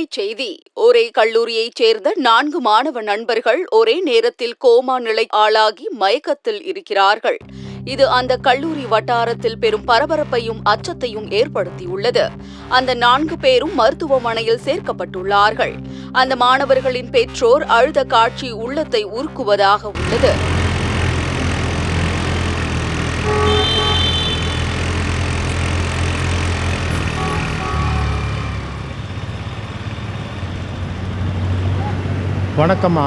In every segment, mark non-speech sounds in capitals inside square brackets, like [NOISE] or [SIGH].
அண்மை செய்தி. ஒரே கல்லூரியைச் சேர்ந்த நான்கு மாணவ நண்பர்கள் ஒரே நேரத்தில் கோமா நிலை ஆளாகி மயக்கத்தில் இருக்கிறார்கள். இது அந்த கல்லூரி வட்டாரத்தில் பெரும் பரபரப்பையும் அச்சத்தையும் ஏற்படுத்தியுள்ளது. அந்த நான்கு பேரும் மருத்துவமனையில் சேர்க்கப்பட்டுள்ளார்கள். அந்த மாணவர்களின் பெற்றோர் அழுத காட்சி உள்ளத்தை உருக்குவதாக உள்ளது. வணக்கம்மா.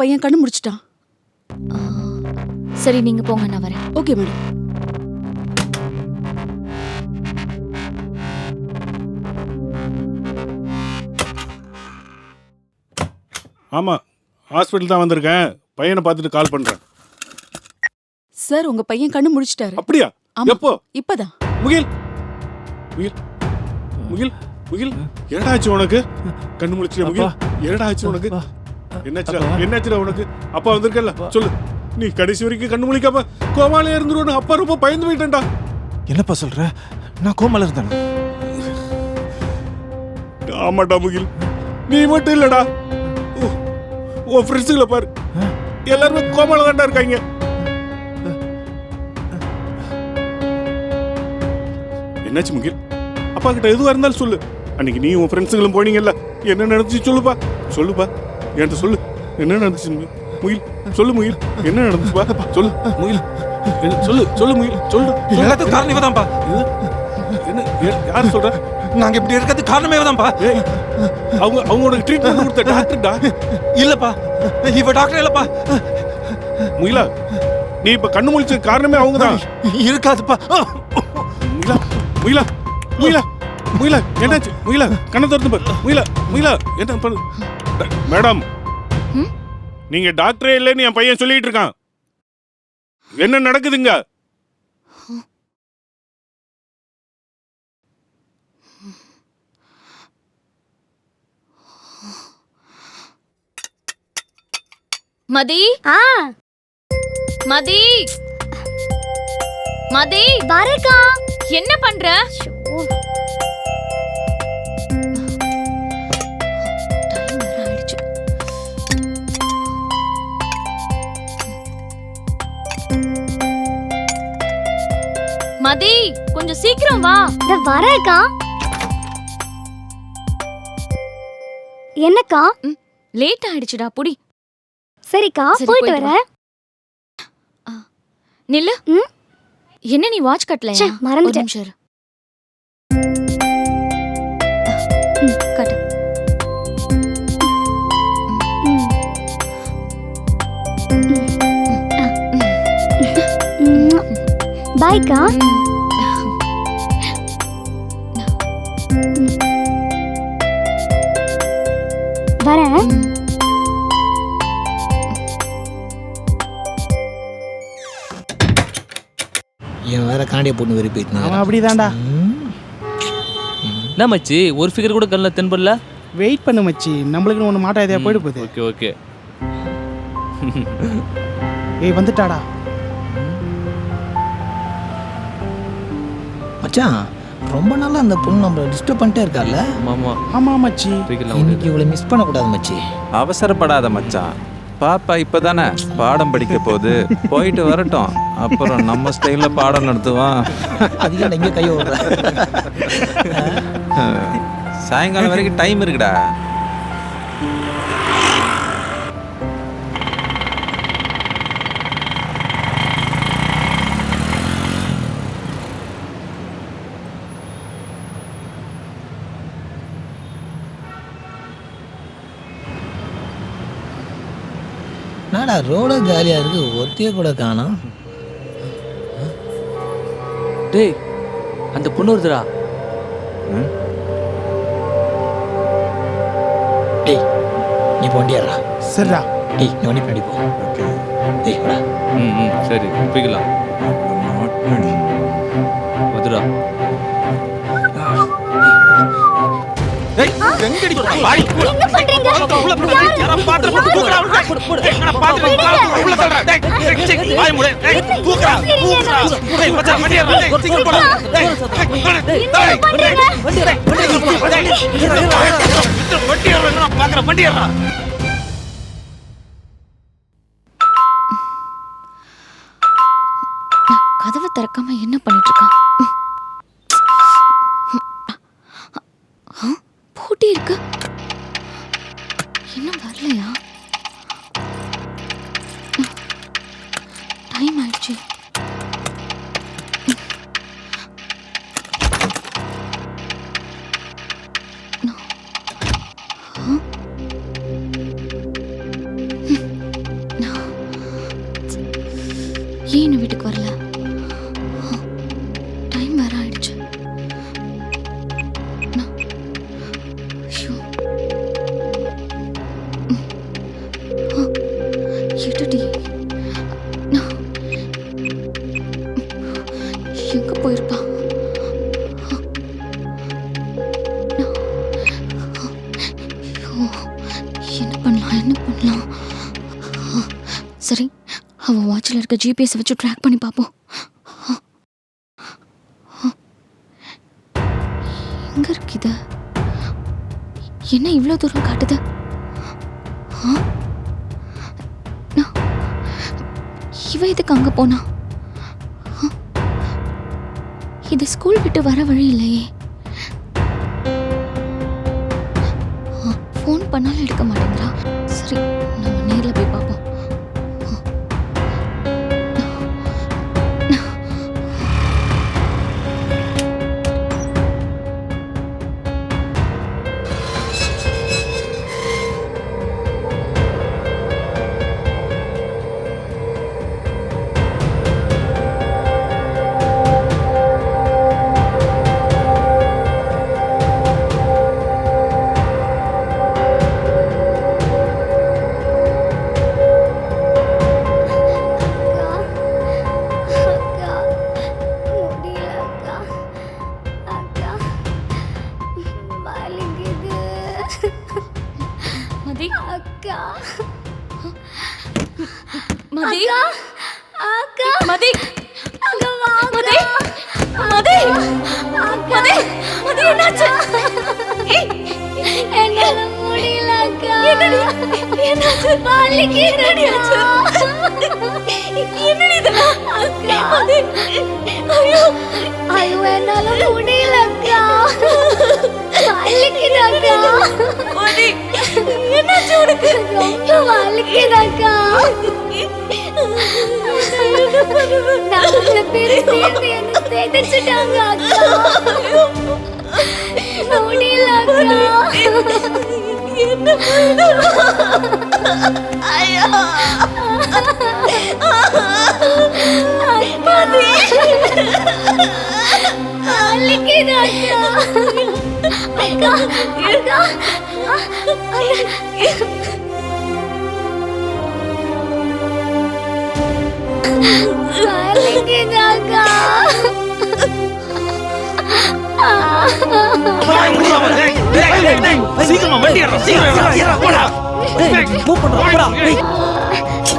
பையன் கண்ணு முடிச்சிட்டான். சரி நீங்க போங்க நான் வரேன். Okay madam. ஆமாம் ஹாஸ்பிட்டல் தான் வந்திருக்கேன். பையனை பார்த்துட்டு கால் பண்ணுறேன் சார் உங்க பையன் கண்ணு முடிச்சிட்டாரு. அப்படியா? ஆமா. எப்போ? இப்பதான். முகில்! முகில்! முகில்! முகில்! என்னடா ஆச்சு உனக்கு? கண்ணு முழிச்சிட்ட முகில்? என்னடா ஆச்சு உனக்கு? என்னாச்சுடா? என்னாச்சுடா உனக்கு? அப்பா வந்திருக்கல சொல்லு. நீ கடைசி வரைக்கும் கண்ணு முழிக்காம கோமாலே இருந்துருவோன்னு அப்பா ரொம்ப பயந்து போயிட்டேன்டா. என்னப்பா சொல்ற? நான் கோமால இருந்தேன்? ஆமாடா முகில். நீ மட்டும் இல்லடா. உன் ஃப்ரெண்ட்ஸுகளை பாரு. எல்லாருமே கோமால தான்டா இருக்காங்க. என்னாச்சு முகில்? அப்பா கிட்ட எதுவா இருந்தாலும் சொல்லு. அன்னைக்கு நீ உன் ஃப்ரெண்ட்ஸுங்களும் போனீங்கல்ல. என்ன நடந்துச்சு சொல்லுப்பா. சொல்லுப்பா. என்கிட்ட சொல்லு. என்ன நடந்துச்சு முகில் சொல்லு முகில். என்ன நடந்துச்சுப்பா சொல்லு. என்ன- சொல்லு சொல்லு முகில் சொல்லு. எல்லாத்துக்கும் காரணம் இவதான்ப்பா. என்ன யார் சொல்ற? நாங்க இப்படி இருக்கிறது காரணமே இவதான்ப்பா. ஏய், அவங்க அவங்க உனக்கு ட்ரீட்மெண்ட் கொடுத்த டாக்டர்டா இல்லப்பா. இவ டாக்டர் இல்லப்பா. முகிலா நீ இப்ப கண்ணு முழிச்ச காரணமே அவங்கதான். இருக்காதுப்பா. முகிலா முகிலா முகிலா முகிலா என்னாச்சு? முகிலா கண்ணை திறந்து பாரு. முகிலா முகிலா என்ன பண்ணு? மேடம்? நீங்க டாக்டரே இல்லைன்னு என் பையன் சொல்லிட்டு இருக்கான். என்ன நடக்குதுங்க? மதி? ஆ. மதி? மதி? வரேக்கா. என்ன பண்ற? மதி கொஞ்சம் சீக்கிரம் வா இந்த வரேக்கா என்னக்கா லேட் ஆயிடுச்சுடா புடி சரிக்கா சரி, போயிட்டு போயிட்டு வரேன் நில்லு ம்? என்ன நீ வாட்ச் கட்டலையா ச்சே, ஒரு மறந்துட்டேன். நிமிஷம் இரு. ம், கட்டு ம். ம். வரேன் இவன் வேற காண்டியை போட்டு வெறி போயிட்டு அவன் அப்படிதான்டா. என்ன மச்சி? ஒரு ஃபிகர் கூட கண்ணில் தென்படல? வெயிட் பண்ணு மச்சி. நம்மளுக்குன்னு ஒன்று மாட்டா இதையா போயிட்டு போகுது ஓகே ஓகே. [LAUGHS] ஏய் வந்துட்டாடா. மச்சான் ரொம்ப நாளா அந்த பொண்ணு நம்மள டிஸ்டர்ப் பண்ணிட்டே இருக்கால ஆமா ஆமா மச்சி. இன்னைக்கு இவளை மிஸ் பண்ணக்கூடாது மச்சி. அவசரப்படாத மச்சான். பாப்பா இப்பதானே பாடம் படிக்க போகுது. போயிட்டு வரட்டும். அப்புறம் நம்ம ஸ்டைல்ல பாடம் நடத்துவான். அதிகம் எங்கே கை [LAUGHS] சாயங்காலம் வரைக்கும் டைம் இருக்குடா. என்னடா ரோட காலியா இருக்கு? ஒத்திய கூட காணோம். டேய் அந்த பொண்ணு வருதுடா. டேய் நீ போண்டியாரா சரிடா. டேய் நீ வண்டி பின்னாடி போ. டேய் வாடா. ம் ம் சரி போய்க்கலாம். வந்துடா. கதவை திறக்காம என்ன பண்ணிட்டு வாட்சில் இருக்க ஜிபிஎஸ் வச்சு ட்ராக் பண்ணி பார்ப்போம். எங்க இருக்கு இது? என்ன இவ்வளோ தூரம் காட்டுது? ஆ? இவ எதுக்கு அங்கே போனா? இது ஸ்கூல் விட்டு வர வழி இல்லையே. ஃபோன் பண்ணாலும் எடுக்க மாட்டேங்கிறா. சரி நம்ம நேரில் போய் பார்ப்போம். அடிச்சிட்டாங்க அக்கா. முடியல அக்கா. என்ன ஐயா. அக்கா அக்கா. சீக்கிரமா வண்டி சீக்கிரம் போடா மூவ் பண்ணுடா போடா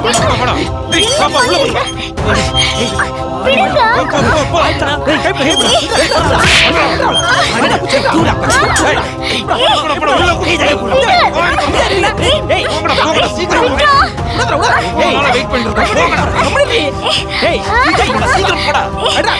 போடா போடா டேய் பாப்பா உள்ள போடா சீக்கிரம் விட்டுடா விட்டுடா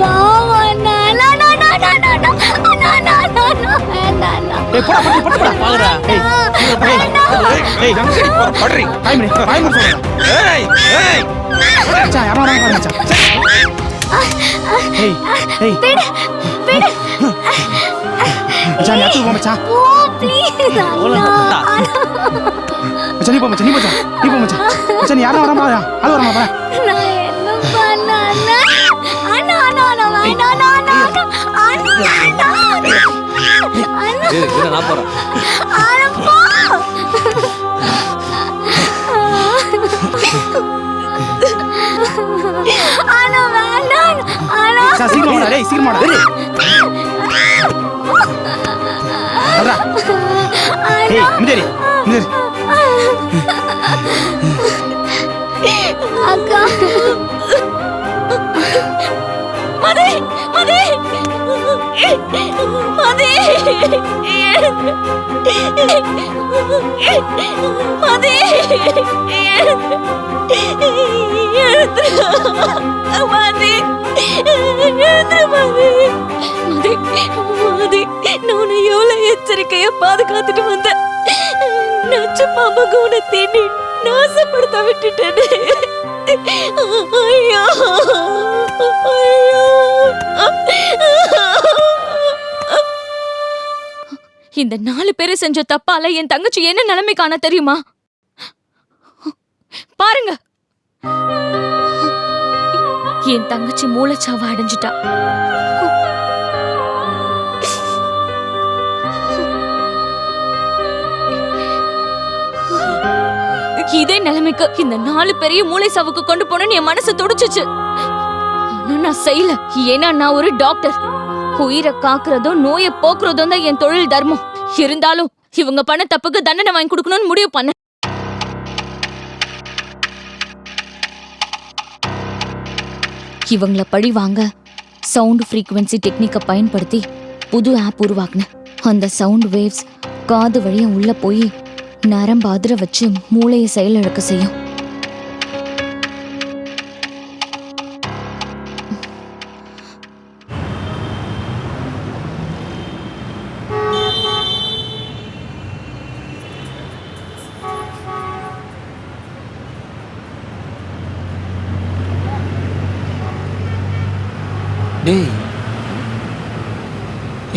பாவம் ஏய் போடா போடா போடா போடா பாக்குறா ஏய் ஏய் எங்கடி போற படுறி மணி பாய் மணி சொல்றேன் ஏய் ஏய் மச்சான் யாரோ வராங்க பாரு மச்சான் ஏய் ஏய் விடு விடு மச்சான் யாத்துக்கு போ மச்சான் ஓ ப்ளீஸ் அண்ணா மச்சான் நீ போ மச்சான் நீ போ மச்சான் நீ போ மச்சான் மச்சான் நீ யாரோ வராம பாரு ஆள் வராம பாரு நான் என்ன பண்ண அண்ணா அண்ணா அண்ணா அண்ணா அண்ணா அண்ணா அண்ணா அண்ணா நான் போறேன். சீக்கிரமாடா டேய் அக்கா. மதி. மதி. மதி. மதி. மதி நான் உன்னை எவ்வளவு எச்சரிக்கையா பாதுகாத்துட்டு வந்தேன். நச்சு பாம்புக்கு உன்னை தேடி நாசப்படுத்த விட்டுட்டேனே. இந்த நாலு பேரு செஞ்ச தப்பால என் தங்கச்சி என்ன நிலைமை காண தெரியுமா? பாருங்க. என் தங்கச்சி மூளைச்சாவை அடைஞ்சிட்டா. இதே நிலைமைக்கு இந்த நாலு பெரிய மூளை சாவுக்கு கொண்டு போனேன்னு என் மனசு துடிச்சுச்சு. ஆனா நான் செய்யல. ஏன்னா நான் ஒரு டாக்டர். உயிரை காக்குறதும் நோயை போக்குறதும் தான் என் தொழில் தர்மம். இருந்தாலும் இவங்க பண்ண தப்புக்கு தண்டனை வாங்கி கொடுக்கணும்னு முடிவு பண்ண இவங்கள பழி வாங்க சவுண்ட் ஃப்ரீக்குவென்சி டெக்னிக்கை பயன்படுத்தி புது ஆப் உருவாக்குனேன். அந்த சவுண்ட் வேவ்ஸ் காது வழியை உள்ள போய் நரம்பு அதிர வச்சு மூளையை செயலிழக்க செய்யும். டேய்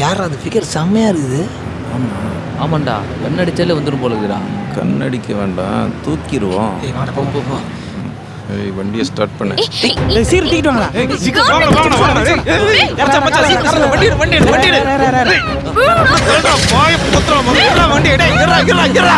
யார் அது ஃபிகர் செம்மையா இருக்குது? ஆமாண்டா கண்ணடிச்சாலே வந்துடும் போல இருக்குடா கண்ணடிக்க வேண்டாம் தூக்கிடுவோம் வண்டியை ஸ்டார்ட் பண்ணு ஏய் சீர் தூக்கிட்டு வாங்கடா ஏய் சீக்கிரம் வாங்கடா வாங்கடா ஏய் ஏறச்ச மச்சான் சீக்கிரம் வண்டி எடு வண்டி எடு வண்டி எடு ஏய் போய் புத்ரா மச்சான் வண்டி எடு இறா இறா இறா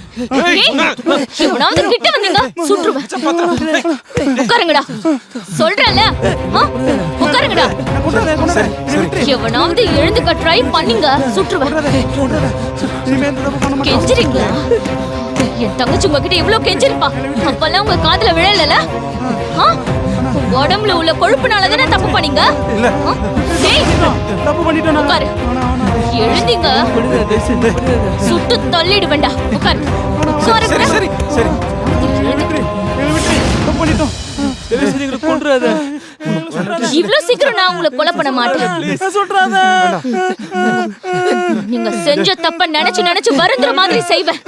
இவனாவது கிட்ட வந்தீங்க சுற்றுவேன் உட்காருங்கடா. சொல்றல உட்காருங்கடா. எவனாவது எழுந்துக்க ட்ரை பண்ணீங்க. சுற்றுவேன் கெஞ்சிரீங்களா என் தங்கச்சி உங்ககிட்ட எவ்வளவு கெஞ்சிருப்பா. அப்பெல்லாம் உங்க காதுல விழலல? உடம்புல உள்ள கொழுப்புனாலதானே தப்பு பண்ணீங்க? தப்பு பண்ணிட்டேன்? உட்காரு. எழுந்திங்க சுட்டு தள்ளிடுவேண்டா உட்கார் சரி சரி சரி பண்ணிட்டோம் சீக்கிரம் நான் உங்களை கொலை மாட்டேன் நீங்க செஞ்ச தப்ப நினைச்சு நினைச்சு வருந்துற மாதிரி செய்வேன்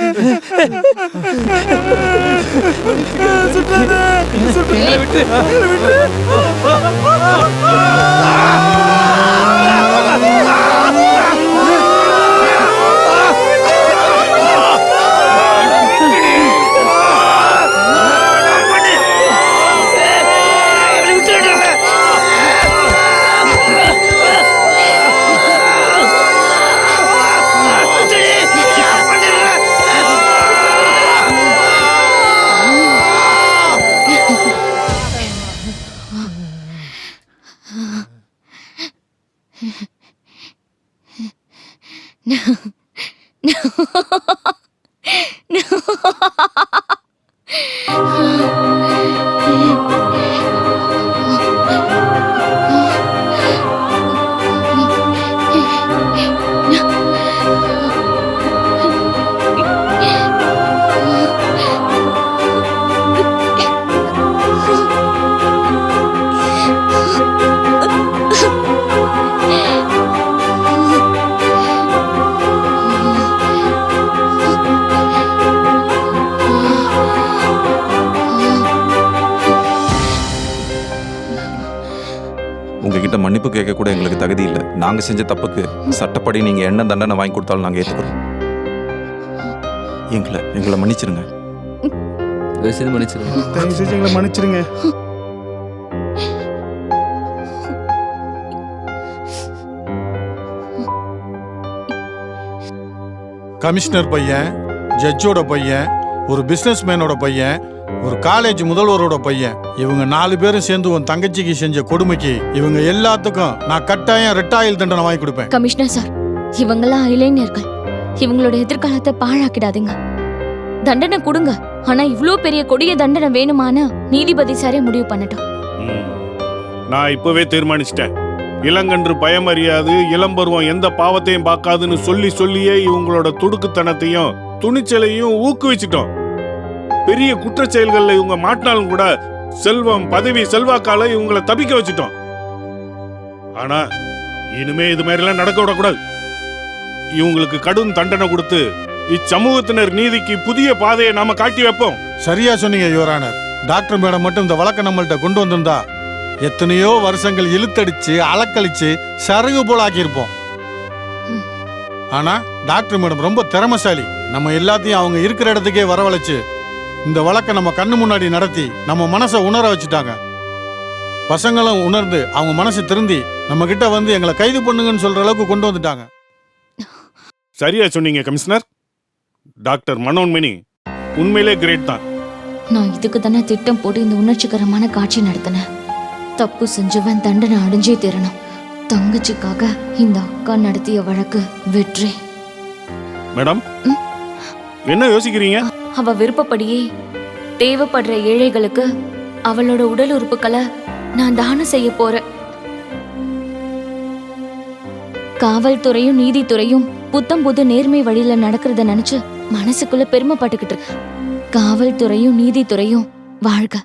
மன்னிப்பு கேட்க கூட எங்களுக்கு தகுதி இல்லை. நாங்க செஞ்ச தப்புக்கு சட்டப்படி நீங்க என்ன தண்டனை வாங்கி கொடுத்தாலும் நாங்க ஏத்துக்கிறோம். எங்களை எங்களை மன்னிச்சிருங்க. தயவு செய்து மன்னிச்சிருங்க. தயவு செஞ்சு எங்களை மன்னிச்சிருங்க. கமிஷனர் பையன் ஜட்ஜோட பையன் ஒரு பிசினஸ் மேனோட பையன் ஒரு காலேஜ் முதல்வரோட பையன். இவங்க நாலு பேரும் சேர்ந்து உன் தங்கச்சிக்கு செஞ்ச கொடுமைக்கு இவங்க எல்லாத்துக்கும் நான் கட்டாயம் ரெட்டாயில் தண்டனை வாங்கி கொடுப்பேன். கமிஷனர் சார் இவங்கெல்லாம் இளைஞர்கள். இவங்களோட எதிர்காலத்தை பாழாக்கிடாதீங்க. தண்டனை கொடுங்க ஆனா இவ்ளோ பெரிய கொடிய தண்டனை வேணுமான்னு நீதிபதி சாரே முடிவு பண்ணட்டும். நான் இப்பவே தீர்மானிச்சிட்டேன். இளங்கன்று பயமறியாது இளம்பருவம் எந்த பாவத்தையும் பார்க்காதுன்னு சொல்லி சொல்லியே இவங்களோட துடுக்குத்தனத்தையும் துணிச்சலையும் ஊக்குவிச்சிட்டோம். பெரிய குற்ற செயல்களில் இவங்க மாட்டினாலும் கூட செல்வம் பதவி செல்வாக்கால இவங்களை தப்பிக்க வச்சிட்டோம். ஆனா இனிமே இது மாதிரிலாம் நடக்க விடக்கூடாது. இவங்களுக்கு கடும் தண்டனை கொடுத்து இச்சமூகத்தினர் நீதிக்கு புதிய பாதையை நாம காட்டி வைப்போம். சரியா சொன்னீங்க யுவரானர் டாக்டர் மேடம் மட்டும் இந்த வழக்கை நம்மள்ட்ட கொண்டு வந்திருந்தா எத்தனையோ வருஷங்கள் இழுத்தடிச்சு அலக்கழிச்சு சருகு போல ஆக்கியிருப்போம். ஆனா டாக்டர் மேடம் ரொம்ப திறமசாலி. நம்ம எல்லாத்தையும் அவங்க இருக்கிற இடத்துக்கே வரவழைச்சு இந்த வழக்கை நம்ம கண்ணு முன்னாடி நடத்தி நம்ம மனசை உணர வச்சுட்டாங்க. பசங்களும் உணர்ந்து அவங்க மனசு திருந்தி நம்ம கிட்ட வந்து எங்களை கைது பண்ணுங்கன்னு சொல்ற அளவுக்கு கொண்டு வந்துட்டாங்க. சரியா சொன்னீங்க கமிஷனர். டாக்டர் மனோன்மணி உண்மையிலே கிரேட் தான். நான் இதுக்கு தானே திட்டம் போட்டு இந்த உணர்ச்சிகரமான காட்சி நடத்தினேன். தப்பு செஞ்சவன் தண்டனை அடைஞ்சே தீரணும். தங்கச்சிக்காக இந்த அக்கா நடத்திய வழக்கு வெற்றி. மேடம் என்ன யோசிக்கிறீங்க? அவ விருப்பப்படியே தேவைப்படுற ஏழைகளுக்கு அவளோட உடல் உறுப்புகளை நான் தானம் செய்ய போறேன். காவல்துறையும் நீதித்துறையும் புத்தம் புது நேர்மை வழியில நடக்கிறத நினைச்சு மனசுக்குள்ள பெருமைப்பட்டுக்கிட்டு காவல்துறையும் நீதித்துறையும் வாழ்க.